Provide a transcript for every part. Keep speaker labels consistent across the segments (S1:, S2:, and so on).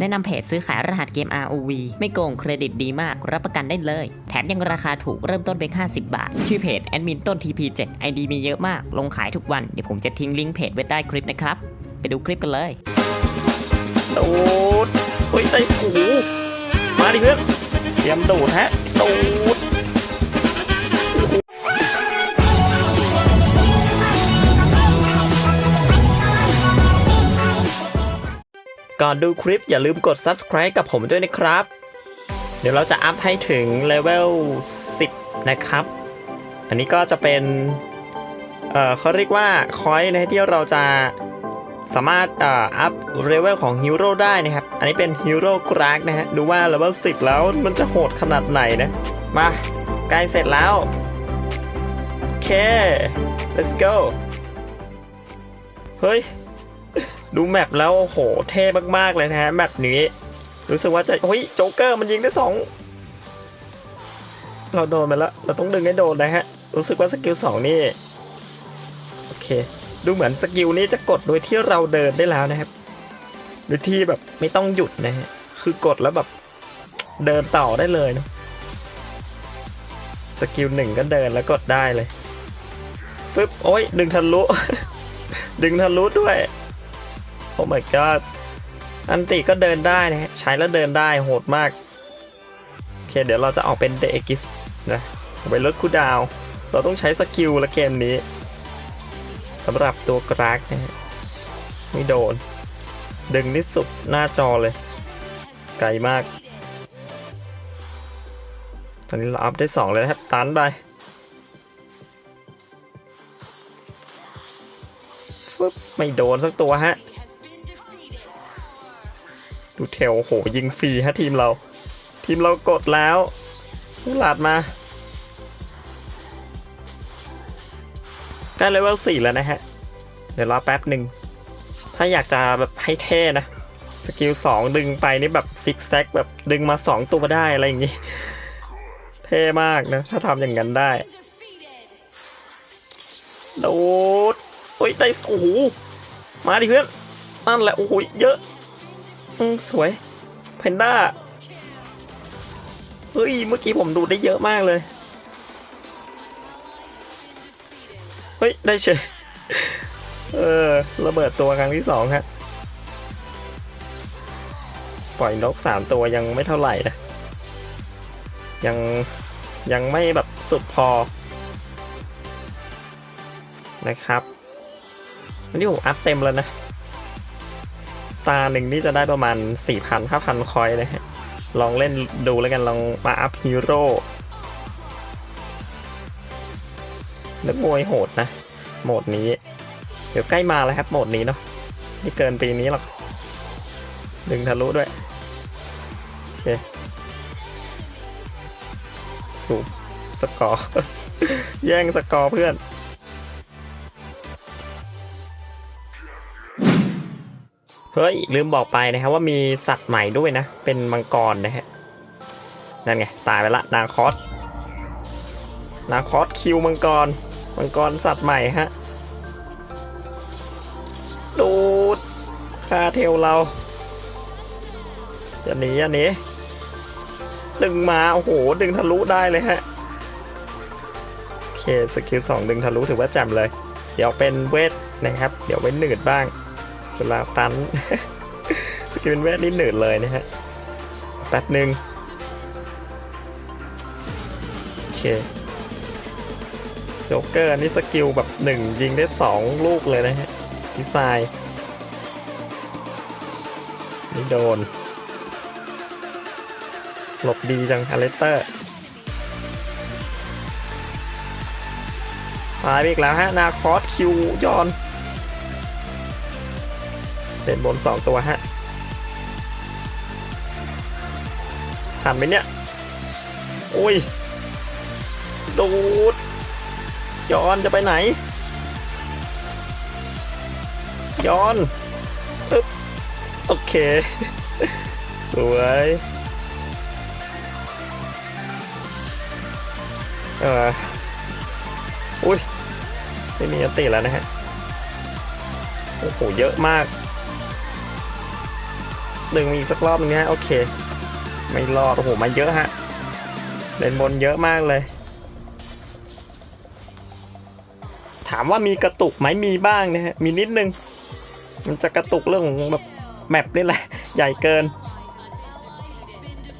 S1: แนะนำเพจซื้อขายรหัสเกม ROV ไม่โกงเครดิตดีมาก รับประกันได้เลย แถมยังราคาถูกเริ่มต้นเพียง50 บาท ชื่อเพจแอดมินต้น TP7 ID มีเยอะมาก ลงขายทุกวัน เดี๋ยวผมจะทิ้งลิงก์เพจไว้ใต้คลิปนะครับ ไปดูคลิปกันเลย
S2: โดดเฮ้ยไต่สูมาดิเพื่อนเตรียมโดดฮะ โดด ก่อนดูคลิปอย่าลืมกด subscribe กับผมด้วยนะครับ เดี๋ยวเราจะอัพให้ถึงเลเวล 10 นะครับ อันนี้ก็จะเป็น เอ่อเขาเรียกว่าคอยนะที่เราจะสามารถอัพเลเวลของฮีโร่ได้นะครับ อันนี้เป็นฮีโร่กรากนะฮะ ดูว่าเลเวล10 แล้วมันจะโหดขนาดไหนนะ มาใกล้เสร็จแล้ว โอเค let's go เฮ้ย ดูแมปแล้วโอ้โหเท่มากๆเลยนะฮะแมปนี้ รู้สึกว่าจะเฮ้ยโจ๊กเกอร์มันยิงได้สองเราโดนไปแล้วเราต้องดึงให้โดนนะฮะรู้สึกว่าสกิลสองนี่โอเค ดูเหมือนสกิลนี้จะกดโดยที่เราเดินได้แล้วนะครับโดยที่แบบไม่ต้องหยุดนะฮะคือกดแล้วแบบเดินต่อได้เลยนะสกิลหนึ่งก็เดินแล้วกดได้เลยฟึบโอ้ยดึงทะลุ ดึงทะลุด้วย โอ้ my god อันติก็เดินได้นะฮะใช้แล้วเดินได้โหดมาก โอเค เดี๋ยวเราจะออกเป็นเดกิสนะไปลดคูดาว เราต้องใช้สกิลละเกมนี้สำหรับตัวกรากนะฮะไม่โดน ดึงที่สุดหน้าจอเลย ไกลมาก ตอนนี้เราอัพได้ 2 เลยนะครับ ตันไปฟึบไม่โดนสักตัวฮะ ดูเทลโหยิงฟรีฮะทีมเรา ทีมเรากดแล้วหลาดมาใกล้เลเวล4แล้วนะฮะ เดี๋ยวรอแป๊บหนึ่ง ถ้าอยากจะแบบให้เท่นะ สกิล2ดึงไปนี่แบบซิกแซกแบบดึงมา2ตัวได้อะไรอย่างงี้ เท่มากนะ ถ้าทำอย่างนั้นได้โดดโอ้ยได้โอ้โหมาดิเพื่อนนั่นแหละ โอ้โหเยอะ อืมสวยเพนด้าเฮ้ย เมื่อกี้ผมดูได้เยอะมากเลย เฮ้ย ได้เฉย เออ ระเบิดตัวครั้งที่สองฮะ ปล่อยนกสามตัวยังไม่เท่าไหร่นะ ยังยังไม่แบบสุดพอ นะครับ อันนี้ผมอัพเต็มแล้วนะ ตาหนึ่งนี่จะได้ประมาณ 4,000 5,000 คอยนะฮะ ลองเล่นดูแล้วกันลองมาอัพฮีโร่นักมวยโหดนะ โหมดนี้ เดี๋ยวใกล้มาแล้วครับโหมดนี้เนาะไม่เกินปีนี้หรอกดึงทะลุด้วยโอเคสูบสกอร์ แย่งสกอร์เพื่อน เฮ้ย ลืมบอกไปนะครับว่ามีสัตว์ใหม่ด้วยนะ เป็นมังกรนะฮะ นั่นไง ตายไปละนาคอสนาคอสคิวมังกร มังกรสัตว์ใหม่ฮะ ดูดคาเทลเราอย่าหนีอย่าหนีดึงมาโอ้โห ดึงทะลุได้เลยฮะ โอเค สกิลสองดึงทะลุถือว่าแจ่มเลย เดี๋ยวเป็นเวทนะครับ เดี๋ยวไว้หนืดบ้าง เวลาตัน สกิลเป็นเวทนี่หนืดเลยนะฮะ แป๊บหนึ่งโอเคโจ๊กเกอร์อันนี่สกิลแบบหนึ่งยิงได้สองลูกเลยนะฮะดีไซน์นี่โดน หลบดีจังอเลสเตอร์ตายไปอีกแล้วฮะ นาคอสคิวยอน เด่นบนสองตัวฮะทันไหมเนี่ยโอ้ย ดูดย้อนจะไปไหน ย้อนปึ๊บโอเค สวยเอออุ้ย ไม่มีอันติแล้วนะฮะ โอ้โห เยอะมาก ดึงมาอีกสักรอบนึงฮะโอเค ไม่รอดโอ้โหมาเยอะฮะเล่นบนเยอะมากเลย ถามว่ามีกระตุกไหมมีบ้างนะฮะมีนิดนึง มันจะกระตุกเรื่องของแบบแมปนี่แหละ ใหญ่เกิน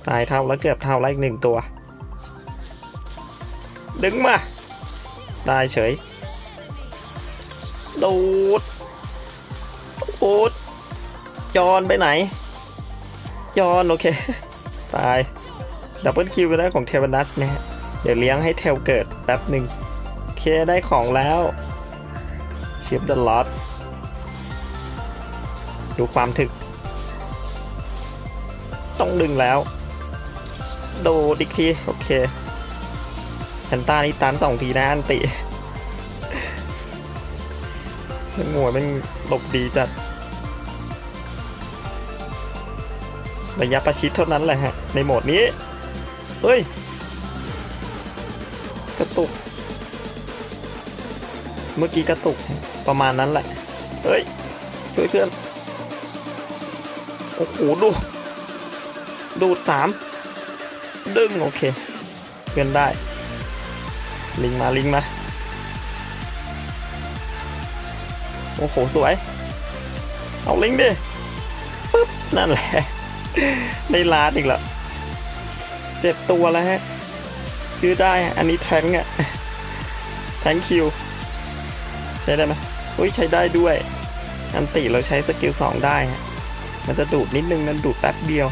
S2: ตายเท่าแล้วเกือบเท่าแล้วอีกหนึ่งตัว ดึงมาได้เฉยดูดดูดย้อนไปไหน ย้อนโอเค ตาย ดับเบิลคิวไปได้ของเทวนัสนะฮะเดี๋ยวเลี้ยงให้เทลเกิดแป๊บหนึ่งโอเคได้ของแล้วชิปเดอะล็อตดูความถึก ต้องดึงแล้วดูดิกที โอเคแพนต้านี่ตันสองทีนะอันติมันหมวยมันหลบดีจัด ระยะประชิดเท่านั้นแหละฮะ ในโหมดนี้ เฮ้ย กระตุก เมื่อกี้กระตุกประมาณนั้นแหละ เฮ้ย ช่วยเพื่อน โอ้โหดู ดูดสาม ดึงโอเค เพื่อนได้ ลิงมาลิงมา โอ้โห สวย เอาลิงดิปึ๊บ นั่นแหละ ได้ลาดอีกแล้วเจ็ดตัวแล้วฮะชื่อได้ อันนี้แทงอะแทงคิว ใช้ได้ไหมอุ้ยใช้ได้ด้วย อันติเราใช้สกิลสองได้ฮะ มันจะดูดนิดนึงมันดูดแป๊บเดียว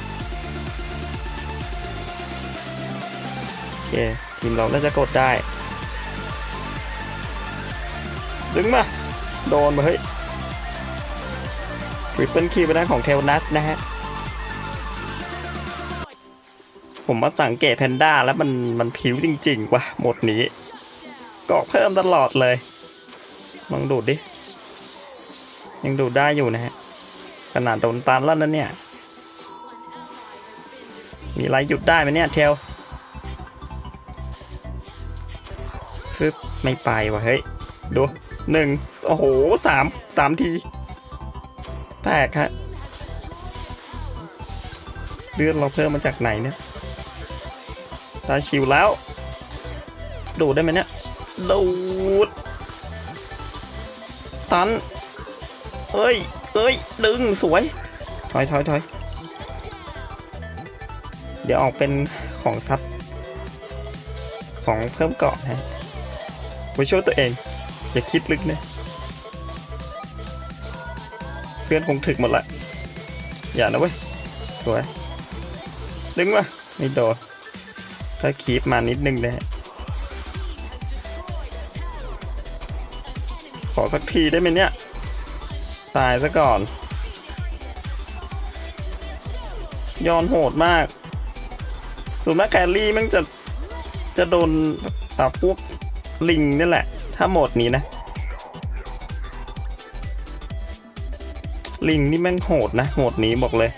S2: โอเค ทีมเราน่าจะกดได้ ดึงมา โดนมาเฮ้ยทริปเปิลคิวไปด้าของเทลนัสนะฮะ ผมมาสังเกตแพนด้าแล้วมันมันผิวจริงๆว่ะหมดนี้กาะเพิ่มตลอดเลยลองดูดดิ ยังดูดได้อยู่นะฮะ ขนาดโดนตันแล้วนะเนี่ย มีอะไรหยุดได้ไหมเนี่ยเทลฟึบไม่ไปว่ะเฮ้ย ดูหนึ่งโอ้โหสามสามที แตกฮะเลือดเราเพิ่มมาจากไหนเนี่ย ได้ชิวแล้ว ดูดได้ไหมเนี่ย ดูด ตัน เอ้ย เอ้ย ดึง สวย ถอยถอยถอยเดี๋ยวออกเป็นของซับ ของเพิ่มเกาะนะไว้ช่วยตัวเอง อย่าคิดลึกนะเพื่อนคงถึกหมดละ อย่านะเว้ย สวย ดึงมาไม่โดน ถ้าคีปมานิดนึงนะฮะขอสักทีได้ไหมเนี่ย ตายซะก่อนย้อนโหดมากส่วนมากแครี่มันจะ จะโดนอ่าพวกลิงนี่แหละ ถ้าโหมดนี้นะ ลิงนี่แม่งโหดนะ โหดนี้บอกเลย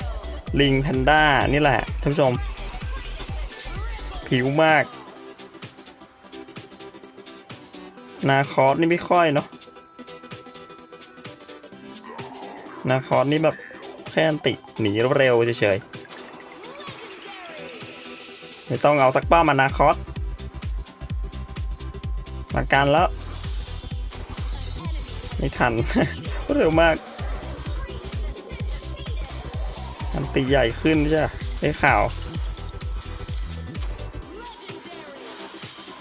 S2: ลิงแพนด้านี่แหละท่านผู้ชม ผิวมาก นาคอสนี่ไม่ค่อยเนาะนาคอสนี่แบบแค่นติหนีเร็วเฉยๆไม่ต้องเอาสักป้ามานาคอสมาการแล้ว ไม่ทันเร็วมากอันติใหญ่ขึ้นใช่ไหมข่าว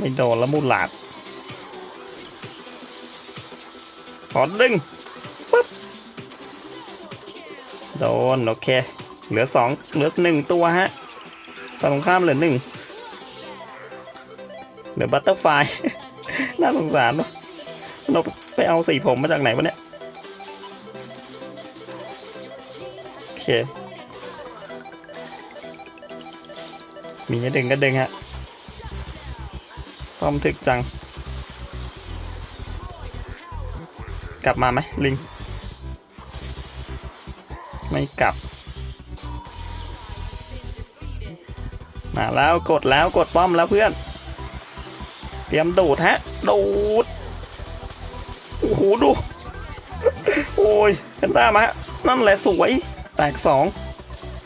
S2: ไม่โดนแล้วมูหลาดขอดึงปึ๊บโดน โอเค เหลือสองเหลือหนึ่งตัวฮะฝั่งตรงข้ามเหลือหนึ่งเหลือบัตเตอร์ไฟน่าสงสารวะเราไปเอาสีผมมาจากไหนวะเนี่ย โอเค มีให้ดึงก็ดึงฮะ ป้อมถึกจัง กลับมาไหมลิง ไม่กลับ มาแล้วกดแล้วกดป้อมแล้วเพื่อน เตรียมดูดฮะ ดูด โอ้โห ดู โอ้ยกันต้ามาฮะนั่นแหละสวย แตกสอง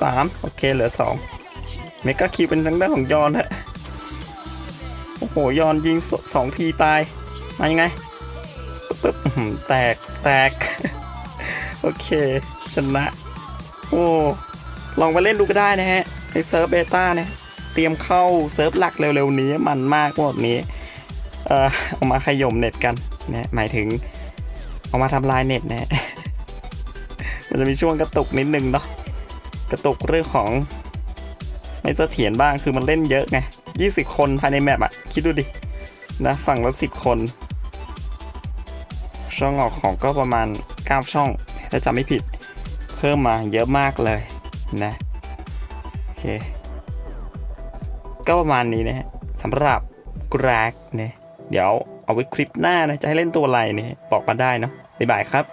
S2: สามโอเคเหลือสองเมกาคิวเป็นทางด้านของยอนฮะ หยอนยิงสสองทีตาย มายังไงปึ๊บแตกแตก โอเค ชนะ โอ้ ลองมาเล่นดูก็ได้นะฮะ ในเซิร์ฟเบต้าเนี่ยเตรียมเข้าเซิร์ฟหลักเร็วๆนี้มันมากพวกนี้ เอ่อเอามาขย่มเน็ตกันนะหมายถึง เอามาทำลายเน็ตนะ มันจะมีช่วงกระตุกนิดนึงเนาะกระตุกเรื่องของไม่เสถียรบ้างคือมันเล่นเยอะไง 20 คนภายในแมปอะคิดดูดิ นะ ฝั่งละ10 คน ช่องออกของก็ประมาณ 9 ช่อง ถ้าจำไม่ผิด เพิ่มมาเยอะมากเลยนะ โอเค ก็ประมาณนี้นะฮะสำหรับกรากเนี่ยเดี๋ยวเอาไว้คลิปหน้านะ จะให้เล่นตัวอะไรเนี่ยบอกมาได้เนาะบ๊ายบายครับ